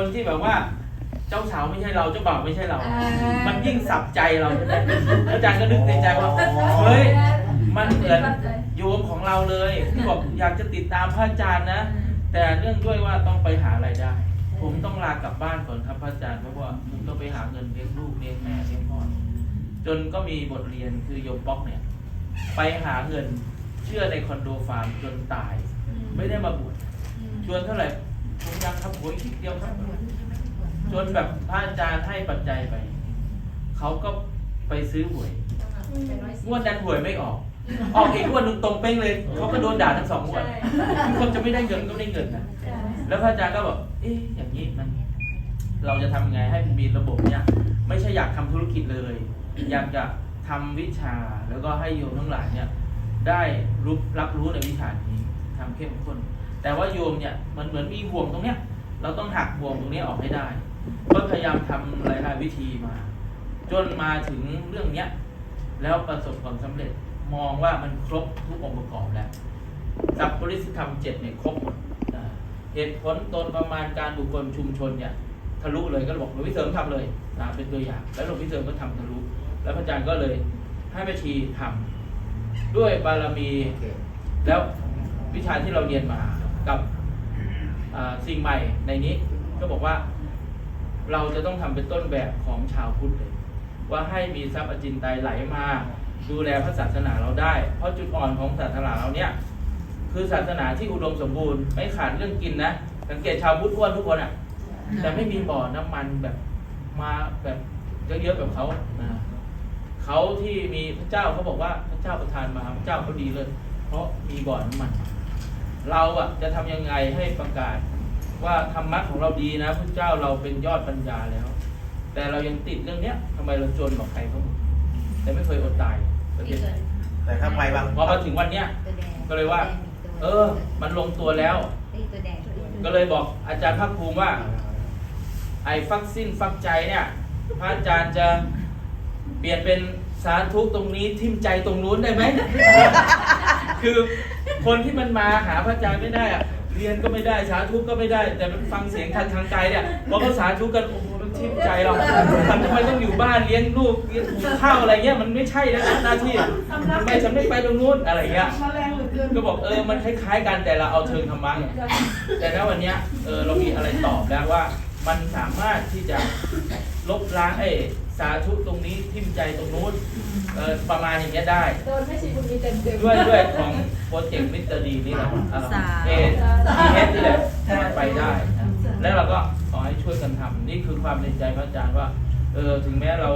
คนที่แบบว่า เจ้าสาวไม่ใช่เราเจ้าบ่าวไม่ใช่เรามันยิ่งสับใจเราใช่ไหมอาจารย์ก็นึกในใจว่า เฮ้ย มันเหมือนโยมของเราเลยที่บอกอยากจะติดตามพระอาจารย์นะ แต่เนื่องด้วยว่าต้องไปหารายได้ ผมต้องลากลับบ้านก่อนครับพระอาจารย์เพราะว่าผมต้องไปหาเงินเลี้ยงลูกเลี้ยงแม่เลี้ยงพ่อจนก็มีบทเรียนคือโยมป๊อกเนี่ย ไปหาเงินเชื่อในคอนโดฟาร์มจนตาย ไม่ได้มาบวชชวนเท่าไหร่ ผมยังครับหวยคิดเดียวครับจนแบบพระอาจารย์ให้ปัจจัยไป เขาก็ไปซื้อหวย งวดนั้นหวยไม่ออก ออกอีกงวดหนึงตรงเป้งเลย เขาก็โดนด่าทั้งสองงวดทุกคนจะไม่ได้เงินก็ไม่ได้เงินนะ แล้วพระอาจารย์ก็บอก เอ๊ะ อย่างนี้มัน เราจะทำไงให้มันมีระบบเนี่ย ไม่ใช่อยากทำธุรกิจเลย อยากจะทำวิชา แล้วก็ให้โยมทั้งหลายเนี่ย ได้รู้รับรู้ในวิชานี้ทำเข้มข้น แต่ว่าโยมเนี่ยมันเหมือนมีห่วงตรงเนี้ย เราต้องหักห่วงตรงนี้ออกให้ได้ ก็พยายามทำหลายๆวิธีมา จนมาถึงเรื่องเนี้ยแล้วประสบความสำเร็จมองว่ามันครบทุกองค์ประกอบแล้วสัพปริสธรรมเจ็ดเนี่ยครบหมดอ่าเหตุผลตนประมาณการบุคคลชุมชนเนี่ยทะลุเลยก็บอกหลวงพี่เสริมทำเลยอ่าเป็นตัวอย่าง แล้วหลวงพี่เสริมก็ทำทะลุ แล้วพระอาจารย์ก็เลยให้แม่ชีทำด้วยบารมีแล้ววิชาที่เราเรียนมา กับสิ่งใหม่ในนี้ก็บอกว่าเราจะต้องทำเป็นต้นแบบของชาวพุทธเลย ว่าให้มีทรัพย์อจินไตยไหลมา ดูแลพระศาสนาเราได้ เพราะจุดอ่อนของศาสนาเราเนี่ยคือศาสนาที่อุดมสมบูรณ์ไม่ขาดเรื่องกินนะสังเกตชาวพุทธอ้วนทุกคนอะ แต่ไม่มีบ่อน้ำมันแบบมาแบบเยอะๆแบบเขาเขาที่มีพระเจ้าเขาบอกว่าพระเจ้าประทานมาพระเจ้าเขาดีเลย เพราะมีบ่อน้ำมัน เราอะจะทำยังไงให้ประกาศ ว่าธรรมะของเราดีนะพระเจ้าเราเป็นยอดปัญญาแล้ว แต่เรายังติดเรื่องเนี้ยทำไมเราจนกว่าใครเขาหมดแต่ไม่เคยอดตายประเทศไทยแต่ถ้าไปบางพอมาถึงวันเนี้ยก็เลยว่า เออ มันลงตัวแล้วตัวแดงก็เลยบอกอาจารย์ภาคภูมิว่า ไอ้ฟักสิ้นฟักใจเนี่ยพระอาจารย์จะเปลี่ยนเป็นสาธุตรงนี้ทิ่มใจตรงนู้นได้ไหม คือคนที่มันมาหาพระอาจารย์ไม่ได้อะเรียนก็ไม่ได้สาธุก็ไม่ได้ แต่มันฟังเสียงทางทางใจเนี่ยพอเขาสาธุกันโอ้โหมันทิ่มใจเราทำทำไมต้องอยู่บ้านเลี้ยงลูกเลี้ยงข้าวอะไรเงี้ยมันไม่ใช่แล้วนะหน้าที่ทำไมฉันไม่ไปตรงนู้นอะไรเงี้ยมาแรงเหลือเกินก็บอกเออมันคล้าย ๆ กันแต่เราเอาเชิงธรรมะไงแต่ถ้าวันเนี้ยเออเรามีอะไรตอบแล้วว่า มันสามารถที่จะ ลบล้างไอ้สาธุตรงนี้ทิ่มใจตรงนู้นเออประมาณอย่างเงี้ยได้ โดนไม่ใช่คุณมีเต็มเต็มด้วยด้วยของโปรเจกต์มิสเตอร์ดีนี่แหละเอทีเอสนี่แหละมันไปได้นะแล้วเราก็ขอให้ช่วยกันทำนี่คือความในใจพระอาจารย์ว่าเออถึงแม้เรา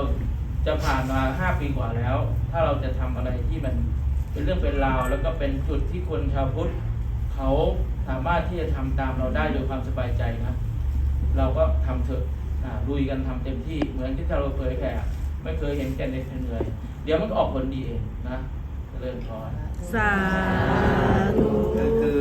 จะผ่านมาห้าปีกว่าแล้ว ถ้าเราจะทำอะไรที่มันเป็นเรื่องเป็นราว แล้วก็เป็นจุดที่คนชาวพุทธเขาสามารถที่จะทำตามเราได้โดยความสบายใจนะ เราก็ทำเถอะอ่า ลุยกันทำเต็มที่เหมือนที่เราเคยแผ่ไม่เคยเห็นแก่ในเหนื่อย เดี๋ยวมันก็ออกผลดีเองนะเริ่มพอสาธุคือ